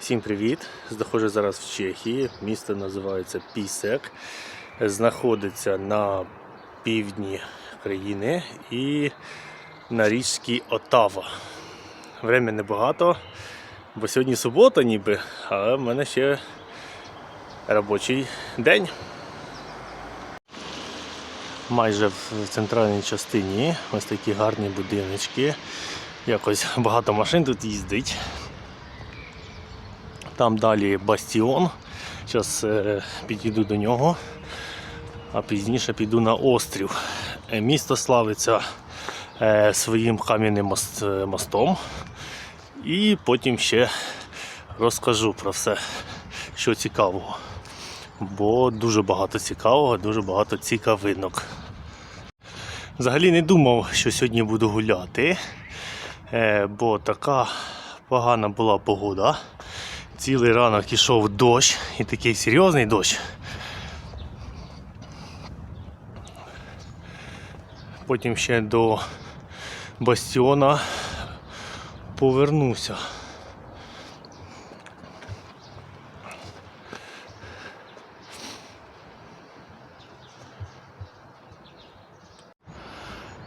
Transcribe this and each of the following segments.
Всім привіт! Знаходжусь зараз в Чехії. Місто називається Пісек. Знаходиться на півдні країни і на річці Отава. Время небагато, бо сьогодні субота ніби, але в мене ще робочий день. Майже в центральній частині ось такі гарні будиночки. Якось багато машин тут їздить. Там далі бастіон. Зараз е, підійду до нього, а пізніше піду на острів. Е, Місто славиться е, своїм кам'яним мост, мостом. І потім ще розкажу про все, що цікавого. Бо дуже багато цікавого, дуже багато цікавинок. Взагалі не думав, що сьогодні буду гуляти, бо така погана була погода. Цілий ранок ішов дощ і такий серйозний дощ. Потім ще до бастіона повернуся.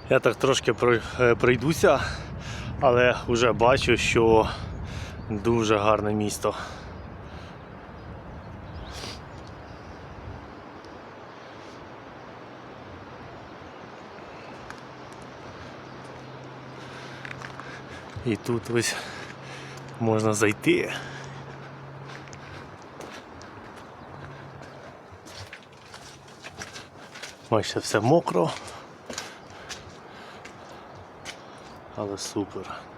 Я так трошки е, пройдуся, але вже бачу, що дуже гарне місто. І тут ось можна зайти. Бачите, все мокро. Але супер.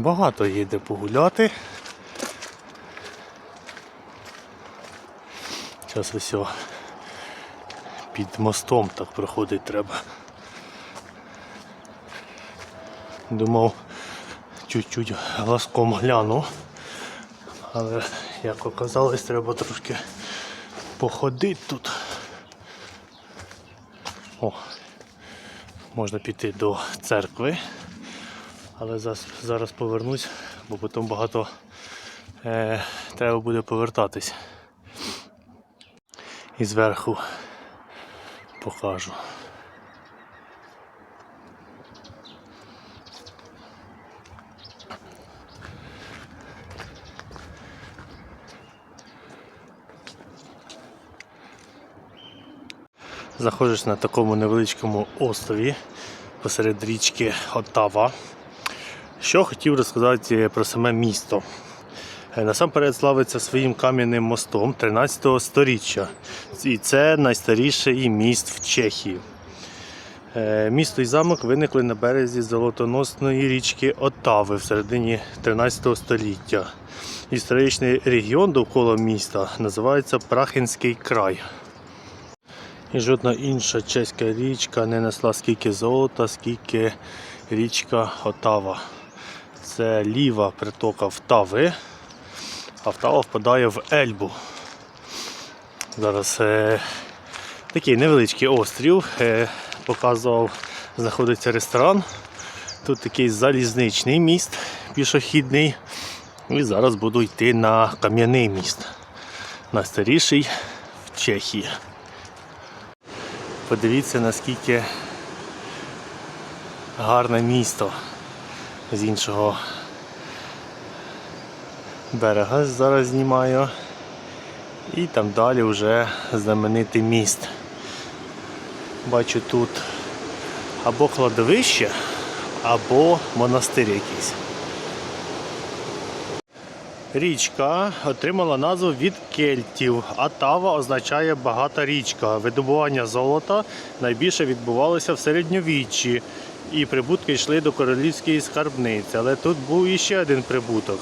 Багато є де погуляти. Зараз ось під мостом так проходить треба. Думав, чуть-чуть глазком гляну, але як оказалось, треба трошки походити тут. О, можна піти до церкви. Але зараз, повернусь, бо потім багато е, треба буде повертатись. І зверху покажу. Знаходжусь на такому невеличкому острові посеред річки Отава. Що хотів розказати про саме місто. Е, Насамперед славиться своїм кам'яним мостом 13 століття. І це найстаріший міст в Чехії. Е, Місто і замок виникли на березі золотоносної річки Отави в середині 13 століття. Історичний регіон довкола міста називається Прахинський край. І жодна інша чеська річка не несла скільки золота, скільки річка Отава. Це ліва притока Втави, а Втава впадає в Ельбу. Зараз е, такий невеличкий острів. Е, показував, знаходиться ресторан. Тут такий залізничний міст пішохідний. І зараз буду йти на кам'яний міст. Найстаріший в Чехії. Подивіться, наскільки гарне місто з іншого берега зараз знімаю. І там далі вже знаменитий міст. Бачу тут або кладовище, або монастир якийсь. Річка отримала назву від кельтів, а тава означає багата річка. Видобування золота найбільше відбувалося в середньовіччі, і прибутки йшли до королівської скарбниці. Але тут був іще один прибуток.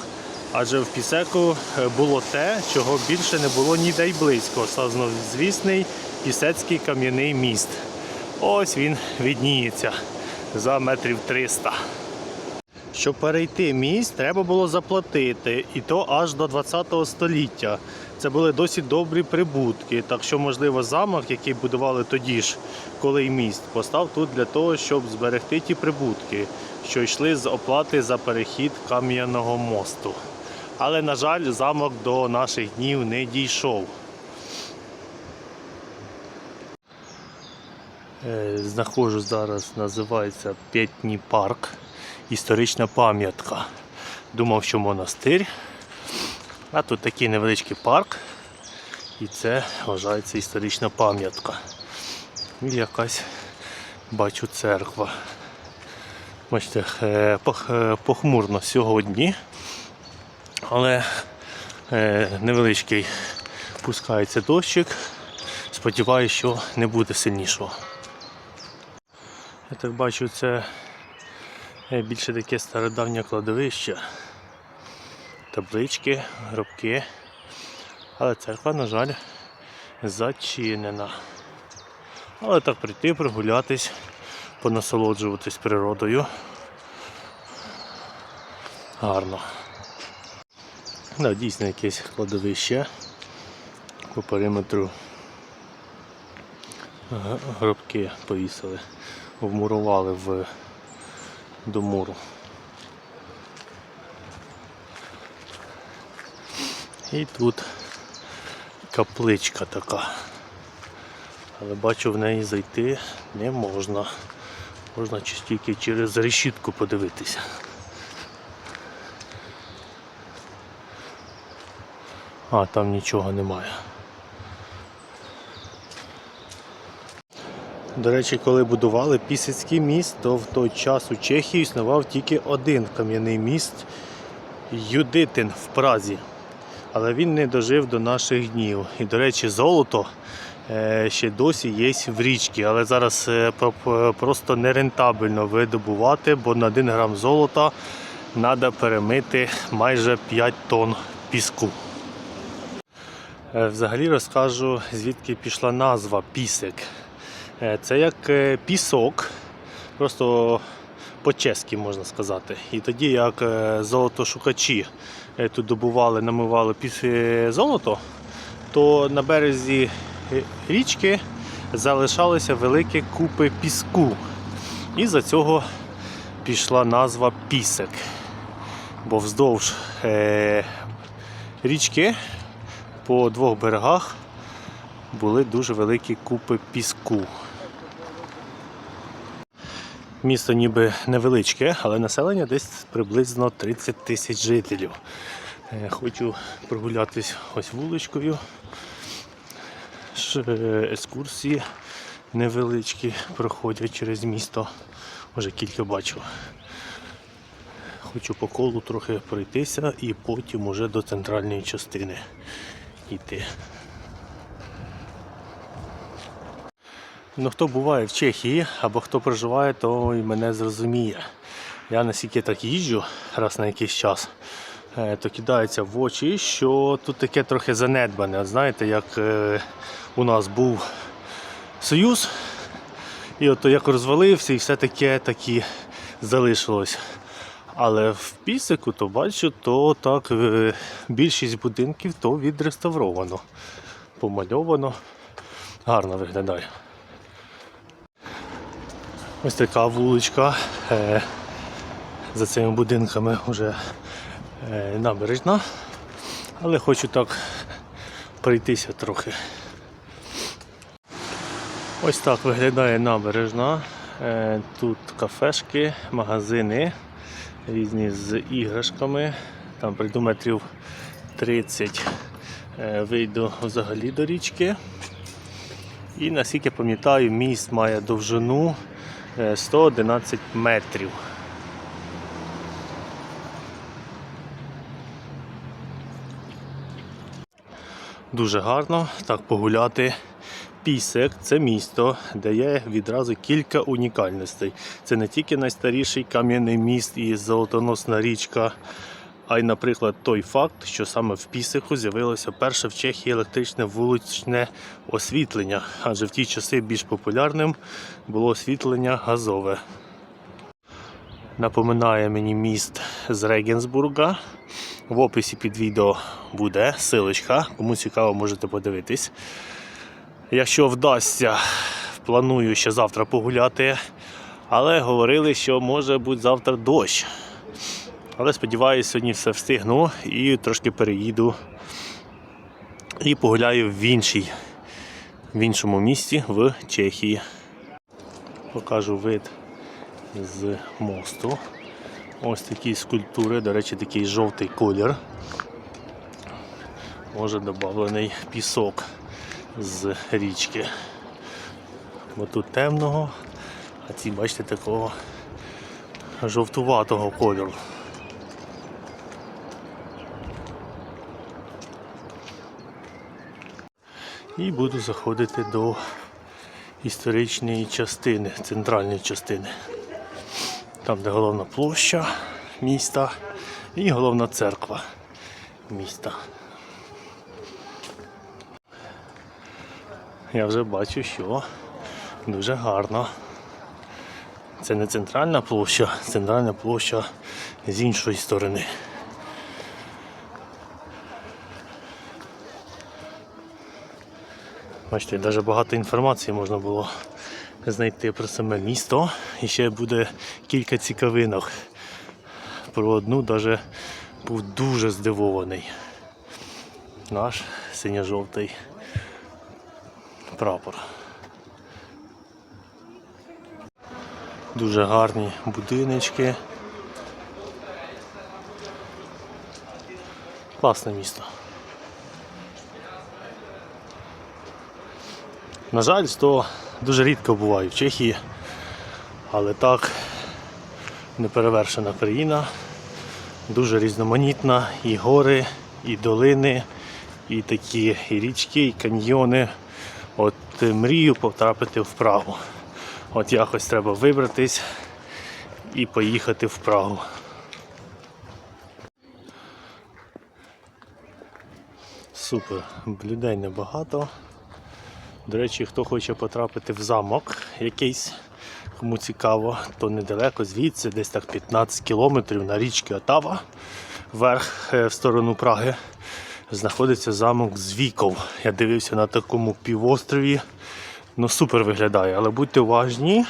Адже в Пісеку е, було те, чого більше не було ніде й близько. Славнозвісний пісецький кам'яний міст. Ось він відніється за метрів 300. Щоб перейти міст, треба було заплатити, і то аж до 20 століття. Це були досить добрі прибутки. Так що, можливо, замок, який будували тоді ж, коли й міст, постав тут для того, щоб зберегти ті прибутки, що йшли з оплати за перехід кам'яного мосту. Але, на жаль, замок до наших днів не дійшов. Е, Знаходжу зараз, називається П'ятні парк. Історична пам'ятка. Думав, що монастир. А тут такий невеличкий парк. І це вважається історична пам'ятка. І якась бачу церква. Бачите, е, е, похмурно сьогодні. Але е, невеличкий пускається дощик. Сподіваюсь, що не буде сильнішого. Я так бачу, це більше таке стародавнє кладовище. Таблички, гробки. Але церква, на жаль, зачинена. Але так прийти, прогулятись, понасолоджуватись природою. Гарно. Да, дійсно якесь кладовище по периметру гробки повісили, вмурували в до муру. І тут капличка така. Але бачу в неї зайти не можна. Можна тільки через решітку подивитися. А, там нічого немає. До речі, коли будували Пісецький міст, то в той час у Чехії існував тільки один кам'яний міст Юдитин в Празі. Але він не дожив до наших днів. І, до речі, золото е, ще досі є в річці, але зараз е, про- просто нерентабельно видобувати, бо на 1 грам золота треба перемити майже 5 тонн піску. Е, Взагалі розкажу, звідки пішла назва пісик. Е, Це як е, пісок, просто по-чеськи можна сказати. І тоді, як е, золотошукачі е, тут добували, намивали е, золото, то на березі е, річки залишалися великі купи піску. І за цього пішла назва пісик. Бо вздовж е, річки по двох берегах були дуже великі купи піску. Місто ніби невеличке, але населення десь приблизно 30 тисяч жителів. Е, Хочу прогулятись ось вуличкою. Е, Екскурсії невеличкі проходять через місто. Може кілька бачу. Хочу по колу трохи пройтися і потім уже до центральної частини йти. Ну, хто буває в Чехії або хто проживає, то і мене зрозуміє. Я наскільки так їжджу раз на якийсь час, е, то кидається в очі, що тут таке трохи занедбане. Знаєте, як е, у нас був Союз, і от як розвалився, і все таке так і залишилось. Але в пісику, то бачу, то так е, більшість будинків то відреставровано, помальовано, гарно виглядає. Ось така вуличка. Е, за цими будинками вже е, набережна. Але хочу так пройтися трохи. Ось так виглядає набережна. Е, Тут кафешки, магазини різні з іграшками. Там прийду метрів 30 е, вийду взагалі до річки. І наскільки пам'ятаю, міст має довжину 111 метрів. Дуже гарно так погуляти. Пісек це місто, де є відразу кілька унікальностей. Це не тільки найстаріший кам'яний міст і золотоносна річка, а й, наприклад, той факт, що саме в Пісику з'явилося перше в Чехії електричне вуличне освітлення, адже в ті часи більш популярним було освітлення газове. Напоминає мені міст з Регенсбурга. В описі під відео буде силочка. Кому цікаво, можете подивитись. Якщо вдасться, планую ще завтра погуляти. Але говорили, що може бути завтра дощ. Але сподіваюся, сьогодні все встигну і трошки переїду і погуляю в іншій, в іншому місті в Чехії. Покажу вид з мосту. Ось такі скульптури, до речі, такий жовтий колір. Може додавлений пісок з річки. Бо тут темного, а ці, бачите, такого жовтуватого кольору. І буду заходити до історичної частини, центральної частини. Там, де головна площа міста і головна церква міста. Я вже бачу, що дуже гарно. Це не центральна площа, центральна площа з іншої сторони. Бачите, навіть багато інформації можна було знайти про саме місто. І ще буде кілька цікавинок. Про одну навіть був дуже здивований. Наш синьо-жовтий прапор. Дуже гарні будиночки. Класне місто. На жаль, то дуже рідко буває в Чехії, але так неперевершена країна, дуже різноманітна, і гори, і долини, і такі і річки, і каньйони. От е, мрію потрапити в Прагу. От якось треба вибратись і поїхати в Прагу. Супер, людей небагато. До речі, хто хоче потрапити в замок якийсь, кому цікаво, то недалеко звідси, десь так 15 кілометрів на річці Отава, вверх е, в сторону Праги, знаходиться замок Звіков. Я дивився на такому півострові. Ну супер виглядає, але будьте уважні,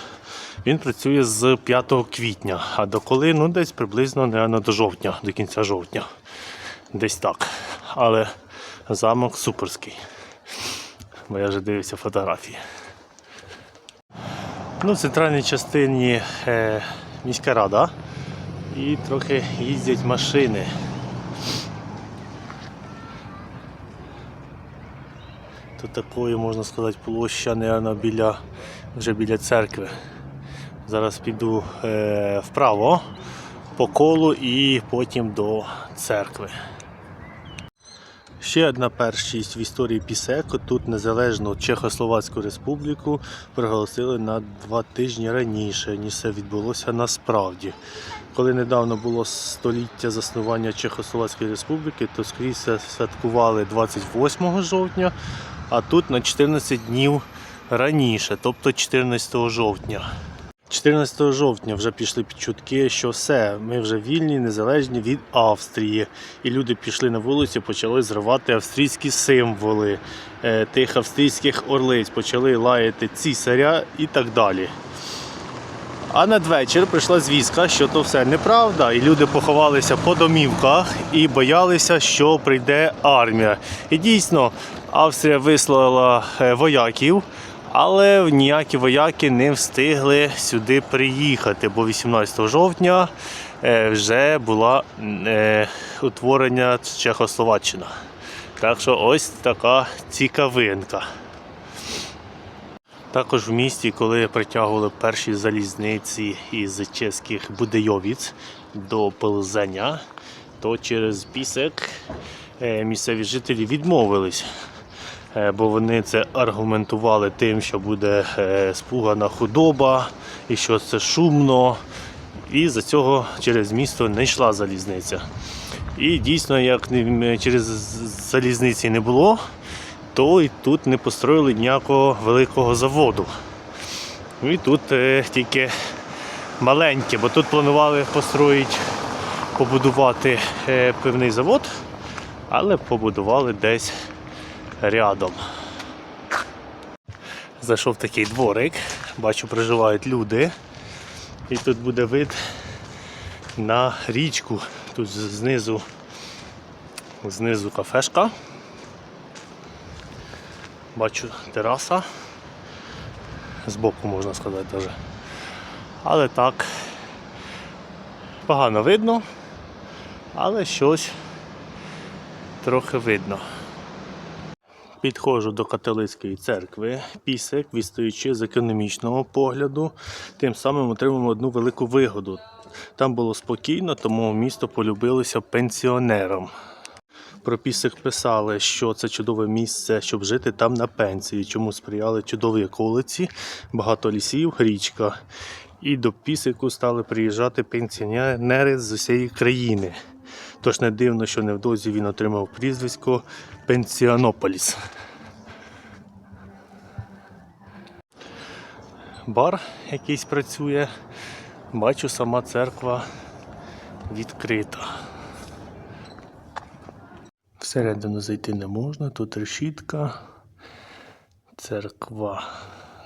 він працює з 5 квітня, а до коли? Ну десь приблизно наверно, до жовтня, до кінця жовтня. Десь так. Але замок суперський бо я вже дивився фотографії. Ну, в центральній частині е, міська рада і трохи їздять машини. Тут такої, можна сказати, площа, наверное, біля, вже біля церкви. Зараз піду е, вправо по колу і потім до церкви. Ще одна першість в історії Пісеко. Тут незалежну Чехословацьку республіку проголосили на два тижні раніше, ніж це відбулося насправді. Коли недавно було століття заснування Чехословацької республіки, то скрізь святкували 28 жовтня, а тут на 14 днів раніше, тобто 14 жовтня. 14 жовтня вже пішли чутки, що все, ми вже вільні, незалежні від Австрії. І люди пішли на вулицю, почали зривати австрійські символи е, тих австрійських орлиць, почали лаяти цісаря і так далі. А надвечір прийшла звістка, що то все неправда, і люди поховалися по домівках і боялися, що прийде армія. І дійсно, Австрія вислала е, вояків. Але ніякі вояки не встигли сюди приїхати, бо 18 жовтня е, вже була е, утворення Чехословаччина. Так що ось така цікавинка. Також в місті, коли притягували перші залізниці із чеських Будейовіць до Пилзеня, то через пісок е, місцеві жителі відмовились бо вони це аргументували тим, що буде е, спугана худоба і що це шумно. І за цього через місто не йшла залізниця. І дійсно, як через залізниці не було, то і тут не построїли ніякого великого заводу. І тут е, тільки маленьке, бо тут планували построїти побудувати е, пивний завод, але побудували десь рядом. Зайшов такий дворик, бачу, проживають люди. І тут буде вид на річку. Тут знизу, знизу кафешка. Бачу тераса. Збоку можна сказати даже. Але так, погано видно, але щось трохи видно. Підходжу до католицької церкви, пісик, відстаючи з економічного погляду, тим самим отримуємо одну велику вигоду. Там було спокійно, тому місто полюбилося пенсіонерам. Про пісик писали, що це чудове місце, щоб жити там на пенсії, чому сприяли чудові околиці, багато лісів, річка. І до пісику стали приїжджати пенсіонери з усієї країни. Тож не дивно, що невдовзі він отримав прізвисько Пенсіанополіс. Бар якийсь працює. Бачу, сама церква відкрита. Всередину зайти не можна, тут решітка. Церква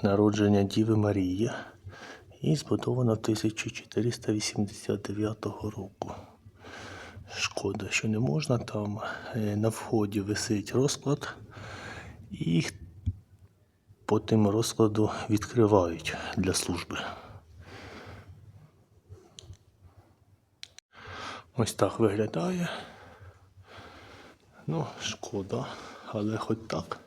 народження Діви Марії. І збудована 1489 року. Шкода, що не можна. Там е, на вході висить розклад, і по тим розкладу відкривають для служби. Ось так виглядає. Ну, шкода, але хоч так.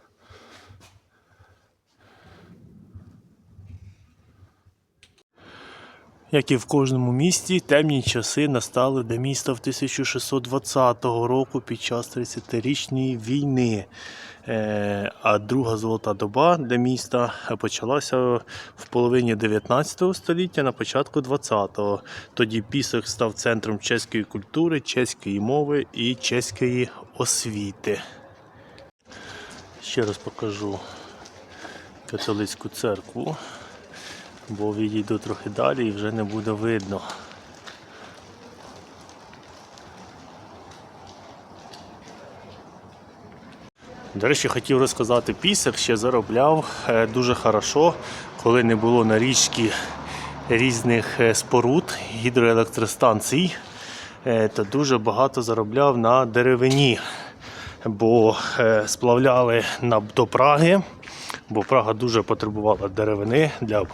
Як і в кожному місті, темні часи настали для міста в 1620 року під час 30-річної війни. Е, А друга золота доба для міста почалася в половині 19 століття, на початку 20-го. Тоді Пісок став центром чеської культури, чеської мови і чеської освіти. Ще раз покажу католицьку церкву бо відійду трохи далі і вже не буде видно. До речі, хотів розказати, пісок ще заробляв е, дуже хорошо, коли не було на річці різних е, споруд, гідроелектростанцій, е, то дуже багато заробляв на деревині, бо сплавляли до Праги, бо Прага дуже потребувала деревини для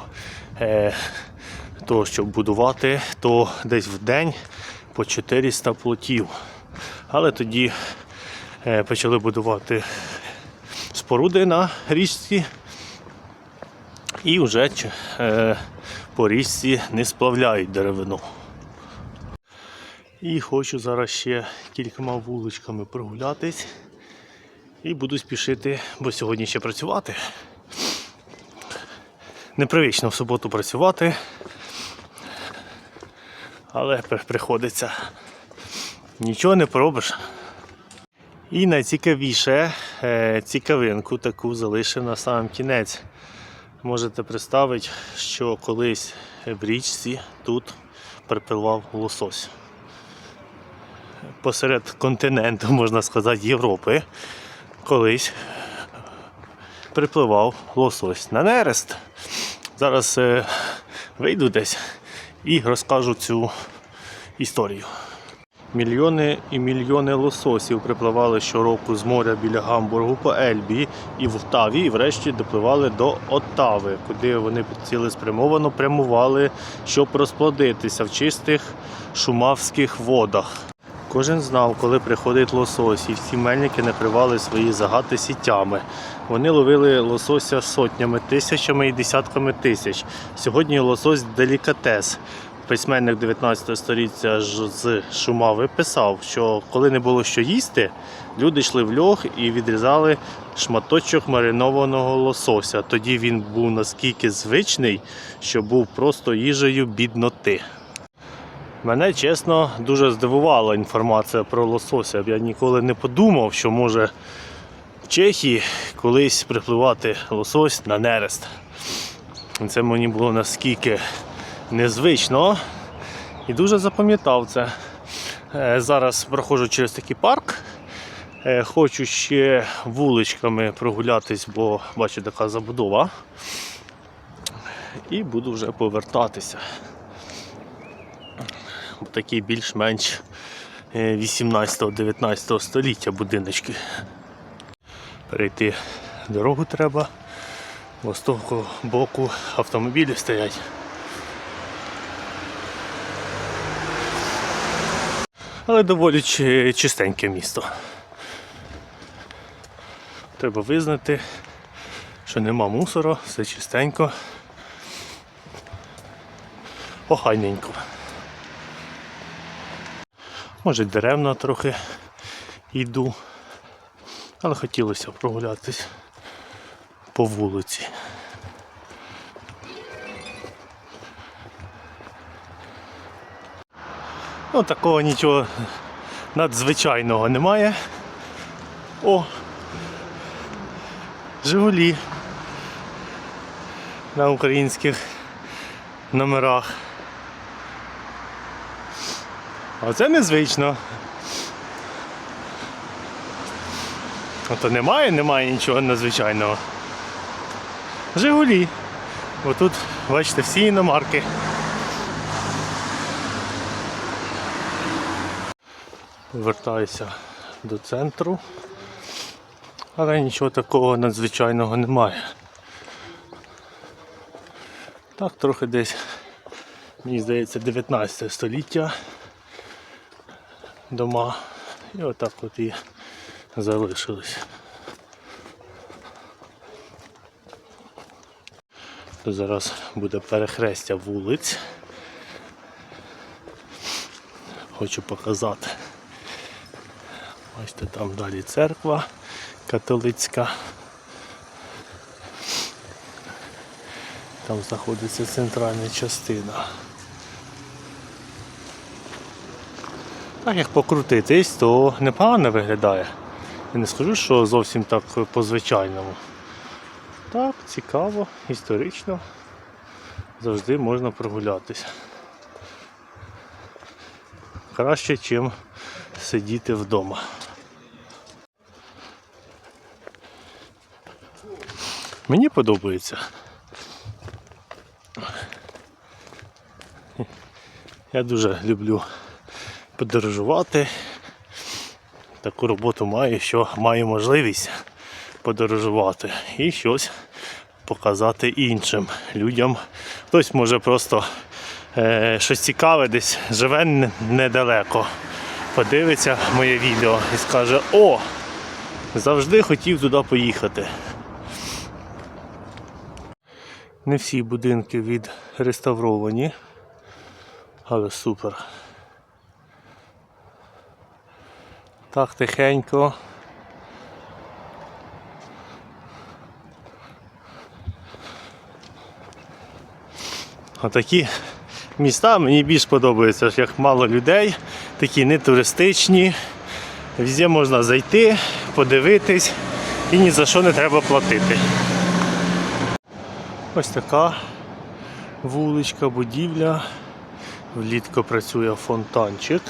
того, щоб будувати, то десь в день по 400 плотів. Але тоді е, почали будувати споруди на річці і вже е, по річці не сплавляють деревину. І хочу зараз ще кількома вуличками прогулятись. І буду спішити, бо сьогодні ще працювати. Непривично в суботу працювати, але приходиться. Нічого не поробиш. І найцікавіше е, цікавинку таку залишив на сам кінець. Можете представити, що колись в річці тут припливав лосось. Посеред континенту, можна сказати, Європи, колись припливав лосось на нерест. Зараз е, вийду десь і розкажу цю історію. Мільйони і мільйони лососів припливали щороку з моря біля Гамбургу по Ельбі і в Оттаві, і врешті допливали до Оттави, куди вони цілеспрямовано прямували, щоб розплодитися в чистих шумавських водах. Кожен знав, коли приходить лосось, і всі мельники накривали свої загати сітями. Вони ловили лосося сотнями, тисячами і десятками тисяч. Сьогодні лосось делікатес. Письменник 19 століття з Шумави писав, що коли не було що їсти, люди йшли в льох і відрізали шматочок маринованого лосося. Тоді він був наскільки звичний, що був просто їжею бідноти. Мене чесно дуже здивувала інформація про лосося. Я ніколи не подумав, що може в Чехії колись припливати лосось на нерест. Це мені було наскільки незвично і дуже запам'ятав це. Е, Зараз проходжу через такий парк. Е, Хочу ще вуличками прогулятись, бо бачу така забудова. І буду вже повертатися. Такі більш-менш е, 18-19 століття будиночки. Перейти дорогу треба, бо з того боку автомобілі стоять. Але доволі чистеньке місто. Треба визнати, що нема мусору, все чистенько. Охайненько. Може деревна трохи йду, але хотілося прогулятись по вулиці. Ну, такого нічого надзвичайного немає. О! Жигулі на українських номерах. А це незвично. Ото немає, немає нічого надзвичайного. Жигулі. Бо тут, бачите, всі іномарки. Повертаюся до центру. Але нічого такого надзвичайного немає. Так, трохи десь, мені здається, 19 століття дома. І отак от і залишились. Тут зараз буде перехрестя вулиць. Хочу показати. Бачите, там далі церква католицька. Там знаходиться центральна частина. Так як покрутитись, то непогано виглядає. Я не скажу, що зовсім так по-звичайному. Так, цікаво, історично. Завжди можна прогулятися. Краще, ніж сидіти вдома. Мені подобається. Я дуже люблю подорожувати. Таку роботу маю, що маю можливість подорожувати і щось показати іншим людям. Хтось може просто е, щось цікаве десь живе недалеко. Подивиться моє відео і скаже, о, завжди хотів туди поїхати. Не всі будинки відреставровані, але супер. Так тихенько. Отакі міста мені більш подобаються, як мало людей, такі не туристичні. Везде можна зайти, подивитись і ні за що не треба платити. Ось така вуличка, будівля. Влітку працює фонтанчик.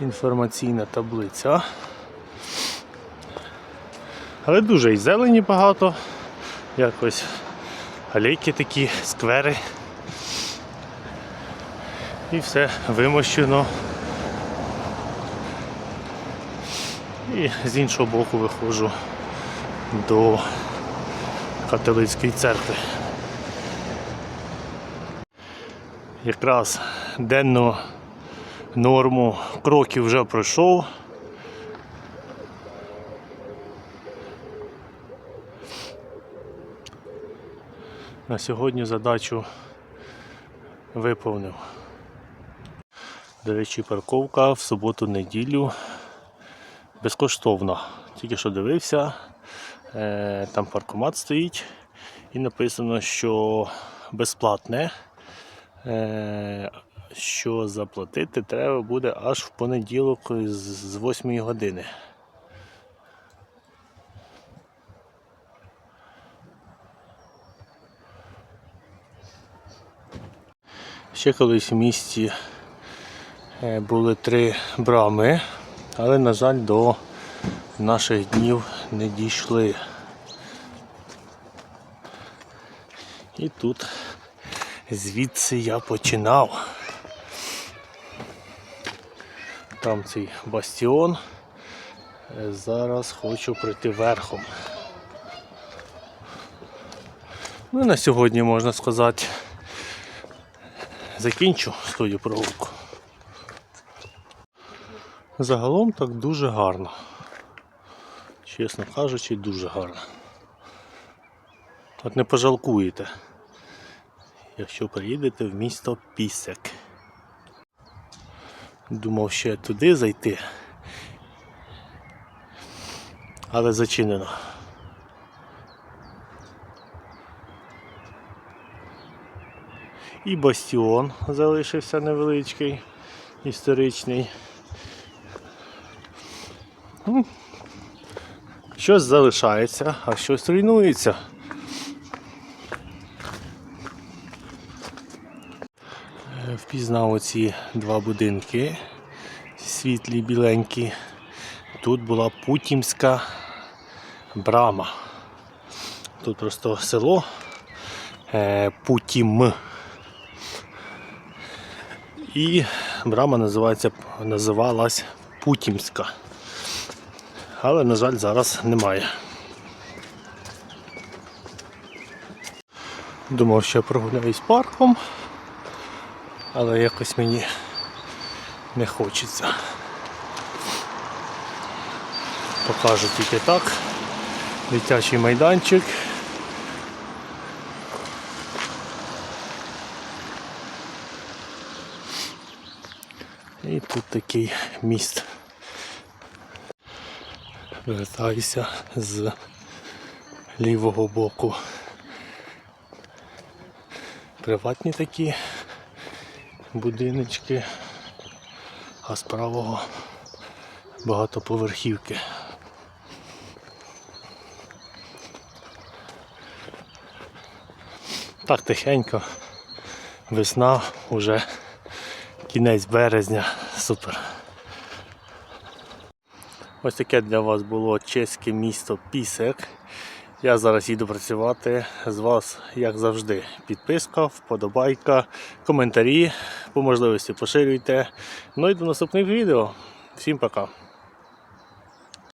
Інформаційна таблиця. Але дуже і зелені багато. Якось алейки такі, сквери. І все вимощено. І з іншого боку виходжу до католицької церкви. Якраз денну норму кроків вже пройшов. На сьогодні задачу виповнив. До речі, парковка в суботу-неділю безкоштовна. Тільки що дивився, е, там паркомат стоїть і написано, що безплатне. Що заплатити треба буде аж в понеділок з- з 8 години. Ще колись в місті Е, Були три брами, але, на жаль, до наших днів не дійшли. І тут звідси я починав. Там цей бастіон. Е, Зараз хочу прийти верхом. Ну і на сьогодні можна сказати. Закінчу свою прогулку. Загалом так дуже гарно. Чесно кажучи, дуже гарно. От не пожалкуєте, якщо приїдете в місто Пісек. Думав ще туди зайти, але зачинено. І бастіон залишився невеличкий, історичний. Ну, Щось залишається, а щось руйнується. Впізнав оці два будинки, світлі біленькі. Тут була Путімська брама. Тут просто село е, Путім. І брама називається, називалась Путімська. Але, на жаль, зараз немає. Думав, що прогуляюсь парком, але якось мені не хочеться. Покажу тільки так. Дитячий майданчик. І тут такий міст. Вертаюся з лівого боку. Приватні такі будиночки, а з правого багатоповерхівки. Так тихенько, весна, уже кінець березня, супер. Ось таке для вас було чеське місто Пісек. Я зараз їду працювати з вас, як завжди. Підписка, вподобайка, коментарі, по можливості поширюйте. Ну і до наступних відео. Всім пока!